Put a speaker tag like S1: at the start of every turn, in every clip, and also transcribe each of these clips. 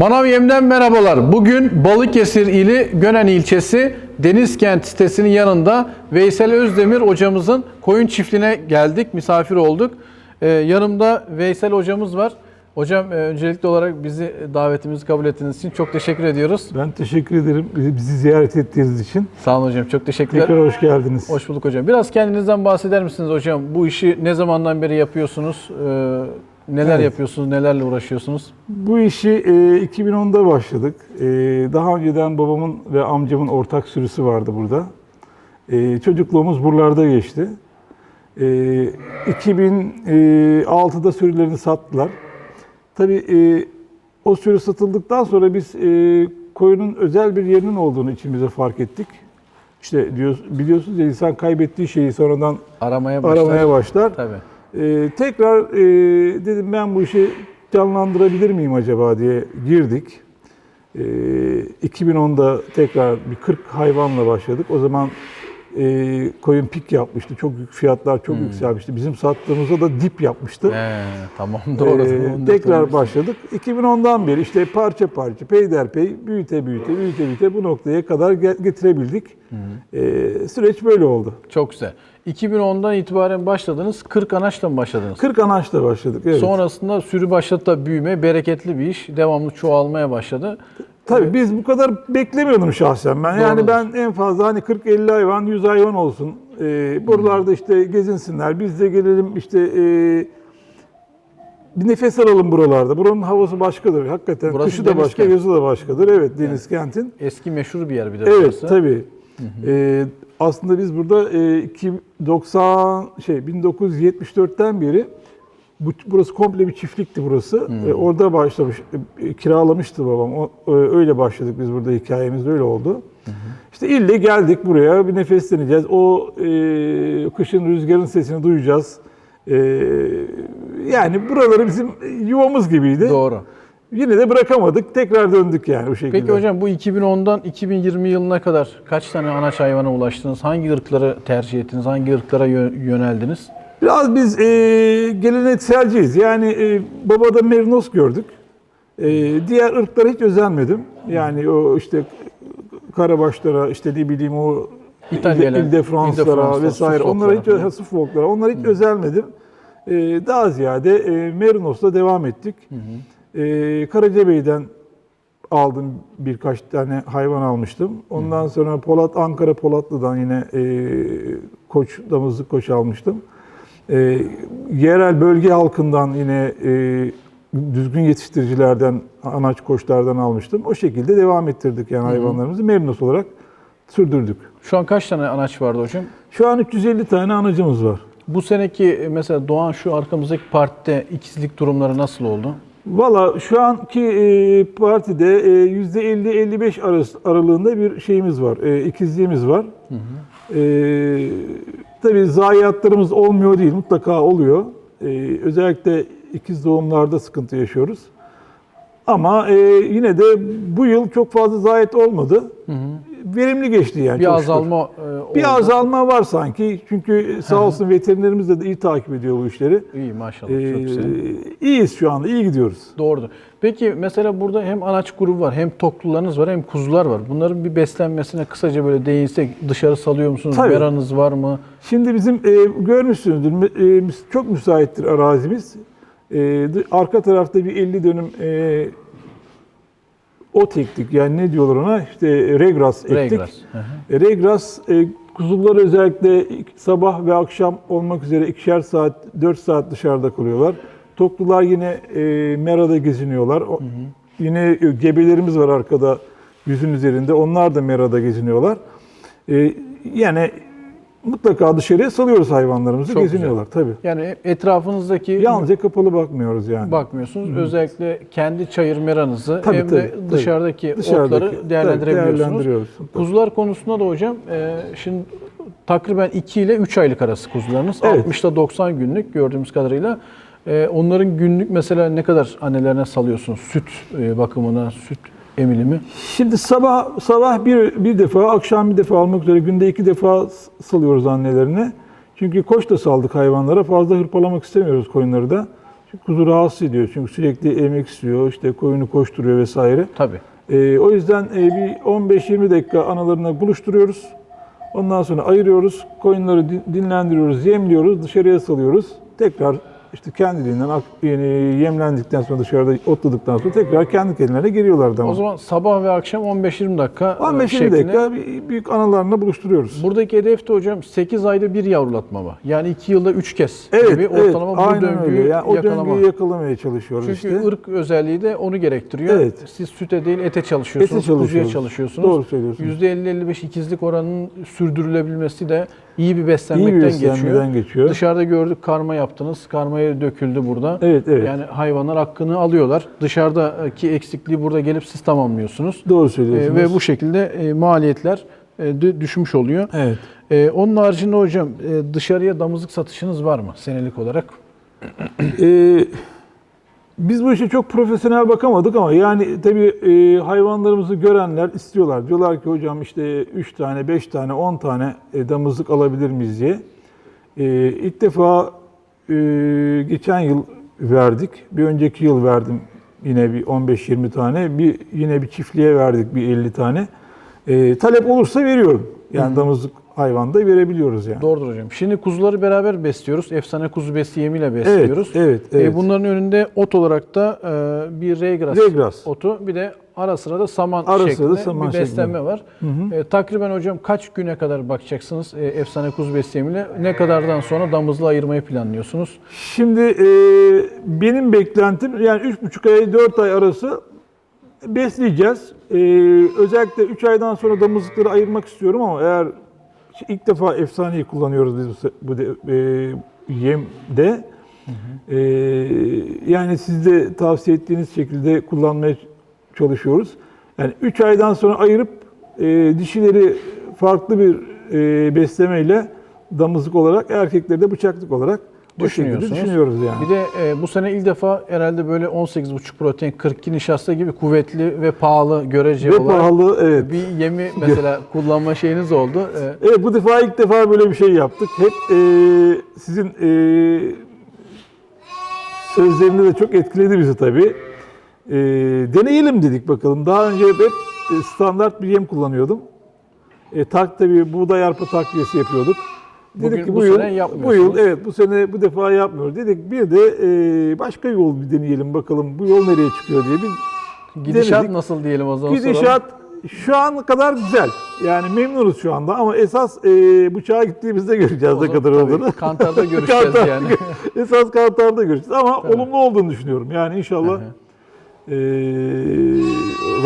S1: Manav Yem'den merhabalar. Bugün Balıkesir ili Gönen ilçesi Denizkent sitesinin yanında Veysel Özdemir hocamızın koyun çiftliğine geldik, misafir olduk. Ee, yanımda Veysel hocamız var. Hocam e, öncelikli olarak bizi davetimizi kabul ettiğiniz için çok teşekkür ediyoruz.
S2: Ben teşekkür ederim bizi bizi ziyaret ettiğiniz için.
S1: Sağ olun hocam, çok teşekkürler.
S2: Tekrar hoş geldiniz.
S1: Hoş bulduk hocam. Biraz kendinizden bahseder misiniz hocam? Bu işi ne zamandan beri yapıyorsunuz? Ee, neler
S2: Evet.
S1: yapıyorsunuz, nelerle uğraşıyorsunuz?
S2: Bu işi e, 2010'da başladık. E, daha önceden babamın ve amcamın ortak sürüsü vardı burada. E, çocukluğumuz buralarda geçti. E, 2006'da sürülerini sattılar. Tabii e, o sürü satıldıktan sonra biz e, koyunun özel bir yerinin olduğunu içimize fark ettik. İşte diyor, biliyorsunuz ya insan kaybettiği şeyi sonradan
S1: Aramaya başlar.
S2: aramaya başlar.
S1: Tabii.
S2: Ee, tekrar e, dedim ben bu işi canlandırabilir miyim acaba diye girdik. Ee, 2010'da tekrar bir 40 hayvanla başladık. O zaman e, koyun pik yapmıştı. Çok büyük fiyatlar çok yükselmişti. Bizim sattığımızda da dip yapmıştı.
S1: Ee, tamam doğru.
S2: Ee, tekrar başladık. 2010'dan beri işte parça parça, peyderpey, büyüte büyüte, büyüte büyüte bu noktaya kadar getirebildik. Ee, süreç böyle oldu.
S1: Çok güzel. 2010'dan itibaren başladınız. 40 anaçla mı başladınız?
S2: 40 anaçla başladık. Evet.
S1: Sonrasında sürü başladı da büyüme, bereketli bir iş. Devamlı çoğalmaya başladı.
S2: Tabii biz bu kadar beklemiyordum şahsen ben. Yani
S1: Doğrudur.
S2: ben en fazla hani 40-50 hayvan, 100 hayvan olsun. Ee, buralarda işte gezinsinler. Biz de gelelim işte e, bir nefes alalım buralarda. Buranın havası başkadır. Hakikaten
S1: Burası
S2: kışı da başka,
S1: Denizkent.
S2: yazı da başkadır. Evet Deniz kentin.
S1: Eski meşhur bir yer bir de
S2: Evet
S1: burası.
S2: tabii. Ee, aslında biz burada e, iki- 90 şey 1974'ten beri bu, burası komple bir çiftlikti burası. Ee, orada başlamış, e, kiralamıştı babam. O, e, öyle başladık biz burada hikayemiz öyle oldu. İşte ille geldik buraya bir nefesleneceğiz. O e, kışın rüzgarın sesini duyacağız. E, yani buraları bizim yuvamız gibiydi.
S1: Doğru.
S2: Yine de bırakamadık. Tekrar döndük yani bu şekilde.
S1: Peki hocam bu 2010'dan 2020 yılına kadar kaç tane anaç hayvana ulaştınız? Hangi ırkları tercih ettiniz? Hangi ırklara yö- yöneldiniz?
S2: Biraz biz e, gelenekselciyiz. Yani e, babada merinos gördük. E, diğer ırklara hiç özenmedim. Yani o işte karabaşlara, işte ne bileyim o
S1: İtalyalar,
S2: İlde
S1: İlde-Fransızlar,
S2: vesaire. Onlara hiç
S1: falan.
S2: Suffolklara, onlara hiç özenmedim. E, daha ziyade e, Merinos'la devam ettik. E, Karacabey'den aldım birkaç tane hayvan almıştım. Ondan sonra Polat Ankara Polatlı'dan yine e, koç damızlık koç almıştım. E, yerel bölge halkından yine e, düzgün yetiştiricilerden anaç koçlardan almıştım. O şekilde devam ettirdik yani hayvanlarımızı Merinos olarak sürdürdük.
S1: Şu an kaç tane anaç vardı hocam?
S2: Şu an 350 tane anacımız var.
S1: Bu seneki e, mesela Doğan şu arkamızdaki partide ikizlik durumları nasıl oldu?
S2: Valla şu anki e, partide e, %50-55 arası, aralığında bir şeyimiz var, e, ikizliğimiz var. E, tabii zayiatlarımız olmuyor değil, mutlaka oluyor. E, özellikle ikiz doğumlarda sıkıntı yaşıyoruz. Ama e, yine de bu yıl çok fazla zayiat olmadı. Verimli geçti yani.
S1: Bir
S2: çok şükür.
S1: azalma e, oldu.
S2: Bir azalma var sanki. Çünkü sağ olsun veterinerimiz de, iyi takip ediyor bu işleri.
S1: İyi maşallah
S2: Ee,
S1: çok güzel.
S2: iyiyiz şu anda, iyi gidiyoruz.
S1: Doğrudur. Peki mesela burada hem anaç grubu var, hem toklularınız var, hem kuzular var. Bunların bir beslenmesine kısaca böyle değinsek dışarı salıyor musunuz?
S2: Tabii.
S1: Meranız var mı?
S2: Şimdi bizim e, görmüşsünüzdür, mü- e, çok müsaittir arazimiz. E, dı- arka tarafta bir 50 dönüm e, ot ektik. Yani ne diyorlar ona? İşte regras ektik.
S1: Regras. Hı hı.
S2: E, regras e, kuzuları özellikle sabah ve akşam olmak üzere ikişer saat, 4 saat dışarıda kalıyorlar. Toklular yine e, merada geziniyorlar. O- Yine e, gebelerimiz var arkada yüzün üzerinde. Onlar da merada geziniyorlar. E, yani mutlaka dışarıya salıyoruz hayvanlarımızı.
S1: Çok
S2: geziniyorlar tabii.
S1: Yani etrafınızdaki
S2: Yalnızca kapalı bakmıyoruz yani.
S1: bakmıyorsunuz. Özellikle kendi çayır meranızı
S2: Tabii,
S1: hem de
S2: tabii, tabii.
S1: dışarıdaki,
S2: Dışarıdaki,
S1: otları değerlendirebiliyorsunuz.
S2: değerlendiriyoruz.
S1: Kuzular konusunda da hocam e, şimdi takriben 2 ile 3 aylık arası kuzularınız.
S2: Evet.
S1: 60 ile 90 günlük gördüğümüz kadarıyla. E, onların günlük mesela ne kadar annelerine salıyorsunuz? Süt e, bakımına, süt emilimi.
S2: Şimdi sabah sabah bir bir defa, akşam bir defa almak üzere günde iki defa salıyoruz annelerine. Çünkü koç da saldık hayvanlara. Fazla hırpalamak istemiyoruz koyunları da. Çünkü kuzu rahatsız ediyor çünkü sürekli emek istiyor, işte koyunu koşturuyor vesaire.
S1: Tabii.
S2: Ee, o yüzden e, bir 15-20 dakika analarına buluşturuyoruz. Ondan sonra ayırıyoruz, koyunları din- dinlendiriyoruz, yemliyoruz, dışarıya salıyoruz. Tekrar işte kendiliğinden yemlendikten sonra dışarıda otladıktan sonra tekrar kendi kendilerine giriyorlar dama.
S1: O zaman sabah ve akşam 15-20 dakika e,
S2: 15-20
S1: şeklinde.
S2: dakika bir- büyük analarına buluşturuyoruz.
S1: Buradaki hedef de hocam 8 ayda bir yavrulatma mı? Yani 2 yılda 3 kez
S2: Evet,
S1: gibi
S2: evet,
S1: ortalama bu
S2: aynen
S1: döngüyü
S2: öyle. Yani o
S1: yakalama.
S2: döngüyü yakalamaya çalışıyoruz
S1: Çünkü
S2: işte.
S1: ırk özelliği de onu gerektiriyor.
S2: Evet.
S1: Siz süte değil ete çalışıyorsunuz,
S2: Ete
S1: kuzuya
S2: çalışıyoruz.
S1: çalışıyorsunuz.
S2: Doğru söylüyorsunuz.
S1: %50-55 ikizlik oranının sürdürülebilmesi de iyi bir
S2: İyi
S1: beslenmekten
S2: bir
S1: geçiyor.
S2: beslenmeden geçiyor.
S1: Dışarıda gördük karma yaptınız. Karmaya döküldü burada.
S2: Evet, evet.
S1: Yani hayvanlar hakkını alıyorlar. Dışarıdaki eksikliği burada gelip siz tamamlıyorsunuz.
S2: Doğru
S1: Ee,
S2: söylüyorsunuz.
S1: ve bu şekilde e, maliyetler e, dü- düşmüş oluyor.
S2: Evet.
S1: Ee, onun haricinde hocam e, dışarıya damızlık satışınız var mı senelik olarak?
S2: Ee, biz bu işe çok profesyonel bakamadık ama yani tabii e, hayvanlarımızı görenler istiyorlar. Diyorlar ki hocam işte 3 tane, 5 tane, 10 tane e, damızlık alabilir miyiz diye. E, ilk defa e, geçen yıl verdik. Bir önceki yıl verdim yine bir 15-20 tane. Bir yine bir çiftliğe verdik bir 50 tane. E, talep olursa veriyorum. Yani damızlık hayvan da verebiliyoruz yani.
S1: Doğrudur hocam. Şimdi kuzuları beraber besliyoruz. Efsane kuzu besi yemiyle besliyoruz.
S2: evet,
S1: Ee,
S2: evet.
S1: bunların önünde ot olarak da e, bir regras,
S2: Regras.
S1: otu bir de ara sıra da saman
S2: Ara sıra da
S1: şeklinde
S2: saman
S1: bir beslenme
S2: şeklinde.
S1: var. E, takriben hocam kaç güne kadar bakacaksınız e, efsane kuzu besi yemiyle? Ne kadardan sonra damızlı ayırmayı planlıyorsunuz?
S2: Şimdi e, benim beklentim yani 3,5 ay 4 ay arası besleyeceğiz. E, özellikle 3 aydan sonra damızlıkları ayırmak istiyorum ama eğer ilk defa efsaneyi kullanıyoruz biz bu, de, e, yemde. E, yani siz de tavsiye ettiğiniz şekilde kullanmaya çalışıyoruz. Yani 3 aydan sonra ayırıp e, dişileri farklı bir e, beslemeyle damızlık olarak, erkekleri de bıçaklık olarak
S1: Düşünüyorsunuz.
S2: düşünüyoruz yani.
S1: Bir de e, bu sene ilk defa herhalde böyle 18,5 protein 42 nişasta gibi kuvvetli ve pahalı görece
S2: Ve
S1: olarak
S2: pahalı evet.
S1: bir yemi mesela kullanma şeyiniz oldu. E,
S2: Evet bu defa ilk defa böyle bir şey yaptık. Hep e, sizin e, sözlerinde de çok etkiledi bizi tabii. E, deneyelim dedik bakalım. Daha önce hep e, standart bir yem kullanıyordum. E, tak tabii buğday arpa takviyesi yapıyorduk. Dedik
S1: Bugün-
S2: ki
S1: bu
S2: bu, yıl, bu yıl evet bu sene bu defa yapmıyoruz. Dedik bir de e, başka yol bir deneyelim bakalım bu yol nereye çıkıyor diye biz
S1: gidişat
S2: Denedik.
S1: nasıl diyelim o zaman soralım.
S2: Gidişat şu an kadar güzel. Yani memnunuz şu anda ama esas e, bıçağa gittiğimizde göreceğiz
S1: O
S2: ne kadar
S1: tabii
S2: olduğunu.
S1: Kantarda görüşeceğiz
S2: Kantar-
S1: yani.
S2: esas kantarda göreceğiz ama olumlu olduğunu düşünüyorum. Yani inşallah e,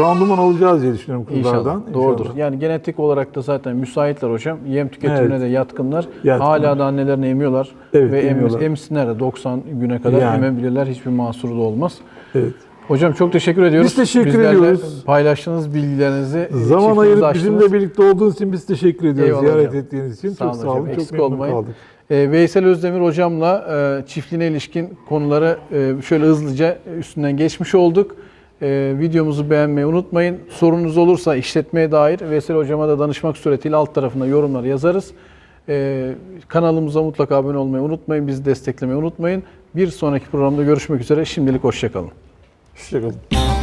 S2: randıman alacağız diye düşünüyorum
S1: İnşallah.
S2: kuzulardan.
S1: Doğrudur.
S2: İnşallah.
S1: Yani genetik olarak da zaten müsaitler hocam. Yem tüketimine
S2: Evet.
S1: de yatkınlar.
S2: Yatkınlar.
S1: Hala da annelerini emiyorlar.
S2: Evet,
S1: Ve em,
S2: emiyorlar.
S1: emsinler de 90 güne kadar
S2: Yani.
S1: emebilirler. Hiçbir mahsuru da olmaz.
S2: Evet.
S1: Hocam çok teşekkür ediyoruz.
S2: Biz teşekkür
S1: Bizlerle
S2: ediyoruz.
S1: paylaştığınız bilgilerinizi
S2: Zaman ayırıp
S1: açtınız.
S2: bizimle birlikte olduğunuz için biz teşekkür ediyoruz.
S1: Eyvallah
S2: Ziyaret
S1: hocam.
S2: ettiğiniz için.
S1: Sağ
S2: çok
S1: olun
S2: sağ
S1: hocam,
S2: olun.
S1: eksik
S2: Çok memnun
S1: olmayın.
S2: kaldık.
S1: Ee, Veysel Özdemir hocamla e, çiftliğine ilişkin konuları e, şöyle hızlıca üstünden geçmiş olduk. E, videomuzu beğenmeyi unutmayın. Sorunuz olursa işletmeye dair Veysel hocama da danışmak suretiyle alt tarafına yorumlar yazarız. E, kanalımıza mutlaka abone olmayı unutmayın. Bizi desteklemeyi unutmayın. Bir sonraki programda görüşmek üzere. Şimdilik hoşçakalın.
S2: Hoşçakalın.